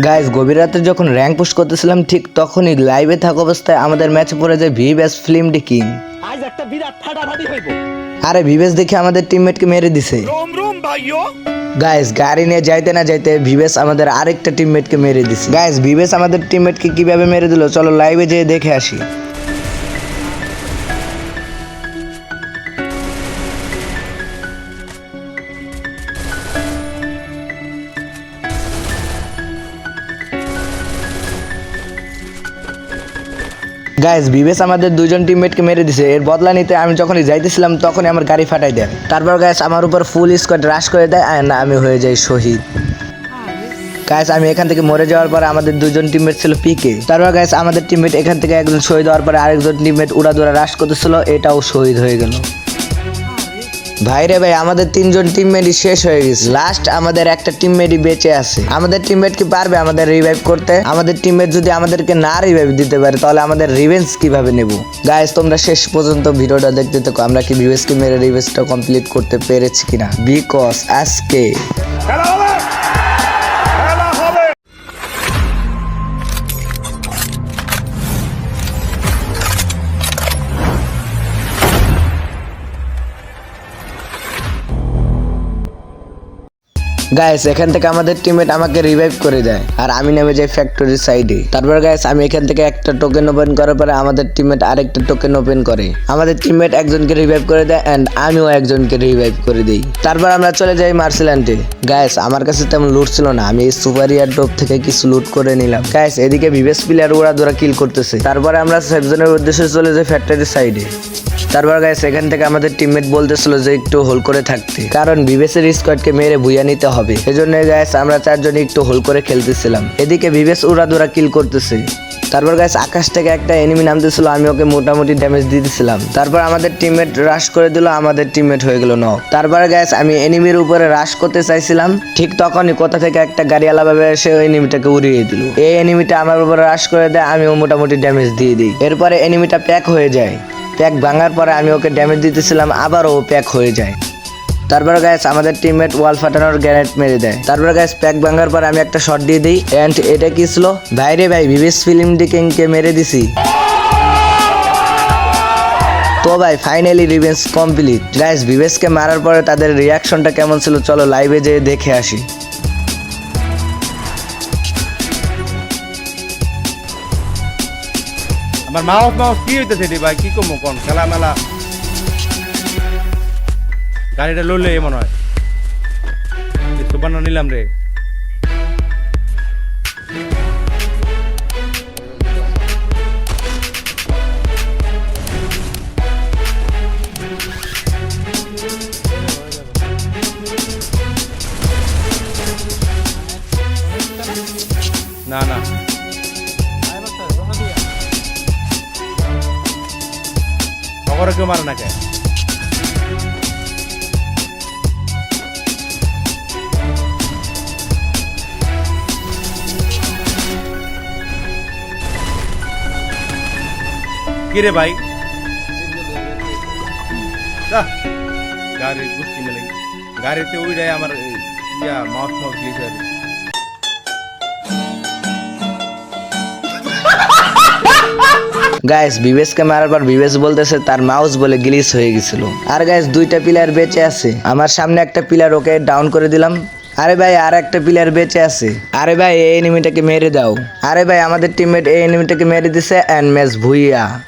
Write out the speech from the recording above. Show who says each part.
Speaker 1: Guys গভীর রাতে যখন র্যাঙ্ক পুশ করতেছিলাম ঠিক তখনই লাইভে থাকা অবস্থায় আমাদের ম্যাচে পড়ে যায় ভিভেস ফিল্ম কিং।
Speaker 2: আজ একটা বিরাট ফাটাফাটি হইব।
Speaker 1: আরে ভিভেস দেখে আমাদের টিমমেটকে মেরে দিছে। গাইস গাড়ি নিয়ে যাইতে না যাইতে ভিভেস আমাদের আরেকটা টিমমেটকে মেরে দিছে। গাইস ভিভেস আমাদের টিমমেটকে কীভাবে মেরে দিল? চলো লাইভে যেয়ে দেখে আসি। গাইস বিবেস আমাদের দুজন টিমমেটকে মেরে দিছে। এর বদলা নিতে আমি যখনই যাইতেছিলাম, তখনই আমার গাড়ি ফাটাই দেয়। তারপর গায়েস আমার উপর ফুল স্কোয়াড রাশ করে দেয়, আর না, আমি হয়ে যাই শহীদ। গাইস আমি এখান থেকে মরে যাওয়ার পরে আমাদের দুজন টিমমেট ছিল পিকে তারপর গাইস আমাদের টিমমেট এখান থেকে একজন শহীদ হওয়ার পরে আরেকজন টিমমেট উড়া দুরা রাশ করতেছিল, এটাও শহীদ হয়ে গেল। ভাই রে ভাই, আমাদের তিনজন টিমমেটই শেষ হয়ে গেছে। লাস্ট আমাদের একটা টিমমেটই বেঁচে আছে। আমাদের টিমমেট কি পারবে আমাদের রিভাইভ করতে? আমাদের টিমমেট যদি আমাদেরকে না রিভাইভ দিতে পারে, তাহলে আমাদের রিভেন্স কীভাবে নেব? গাইস তোমরা শেষ পর্যন্ত ভিডিওটা দেখতে থাকো। আমরা কি ভিভেসকে মেরে রিভেন্সটা কমপ্লিট করতে পেরেছি কিনা? বিকজ আজকে গাইস এখান থেকে আমাদের টিমমেট আমাকে রিভাইভ করে দেয়। আর আমি নেমে যাই ফ্যাক্টরি সাইডে তারপর গাইস আমি এখান থেকে একটা টোকেন ওপেন করার পরে আমাদের টিমমেট আরেকটা টোকেন ওপেন করে। আমাদের টিমমেট একজনকে রিভাইভ করে দেয় এন্ড আমিও একজনকে রিভাইভ করে দিই। তারপর আমরা চলে যাই মার্সেল্যান্ডে গাইস আমার কাছে তেমন লুট ছিল না। আমি এই সুপার ইয়ার ডোপ থেকে কিছু লুট করে নিলাম। গাইস এদিকে ভিভেস প্লেয়ার ওরা ধরা কিল করতেছে। তারপরে আমরা সেফ জোনের উদ্দেশ্যে চলে যাই ফ্যাক্টরি সাইডে তারপর গাইস এখান থেকে আমাদের টিমমেট বলতেছিল যে একটু হোল করে থাকতে। কারণ বিবেসের স্কোয়াডকে মেরে ভুইয়া নিতে হবে। এজন্য গাইস আমরা চারজন একটু হোল করে খেলতেছিলাম। এদিকে বিবেস উড়াদুরা কিল করতেছে। তারপর গাইস আকাশ থেকে একটা এনিমি নামতেছিল, আমি ওকে মোটামুটি ড্যামেজ দিতেছিলাম। তারপর আমাদের টিমমেট রাশ করে দিল, আমাদের টিমমেট হয়ে গেল ন তারপর গাইস আমি এনিমির উপরে রাশ করতে চাইছিলাম। ঠিক তখনই কোথা থেকে একটা গাড়িওয়ালা ভাবে এসে ওই এনিমিটাকে উড়িয়ে দিল। এই এনিমিটা আমার উপরে রাশ করে দেয়, আমিও মোটামুটি ড্যামেজ দিয়ে দিই। এরপরে এনিমিটা প্যাক হয়ে যায়। প্যাক ভাঙার পরে আমি ওকে ড্যামেজ দিতেছিলাম, আবারও ও প্যাক হয়ে যায়। তারপরে গ্যাস আমাদের টিমমেট ওয়াল ফাটানোর গ্যানেট মেরে দেয়। তারপরে গ্যাস প্যাক ভাঙার পর আমি একটা শট দিয়ে দিই অ্যান্ড এটা কি ছিল? ভাই রে ভাই, বিবেশ ফিল্ম ডিকিংকে মেরে দিছি। তো ভাই ফাইনালি রিভেন্স কমপ্লিট গাইস বিবেশকে মারার পরে তাদের রিয়াকশনটা কেমন ছিল? চলো লাইভে যেয়ে দেখে আসি।
Speaker 3: আমার মাউস মাউস কি হইতেছে রে ভাই, কি কমো কোন? খেলা মেলা গাড়িটা লইলে মনে হয়। সুবান্ন নিলাম রে। না না। খবরে কেউ মারে না কে কি রে ভাই যা, গাড়ির গুষ্টি মেলে গাড়িতে ওই রে আমার এই, ইয়া মাউস
Speaker 1: গাইস বিবেশকে মারার পর বিবেশ বলতেছে, তার মাউস বলে গ্লিচ হয়ে গেছিল। আর গাইস দুইটা পিলার বেঁচে আছে। আমার সামনে একটা পিলার ওকে ডাউন করে দিলাম। আরে ভাই, আর একটা প্লেয়ার বেঁচে আছে। আরে ভাই, এই এনিমিটাকে মেরে দাও। আরে ভাই, আমাদের টিমমেট এই এনিমিটাকে মেরে দিছে অ্যান্ড ম্যাচ ভুইয়া।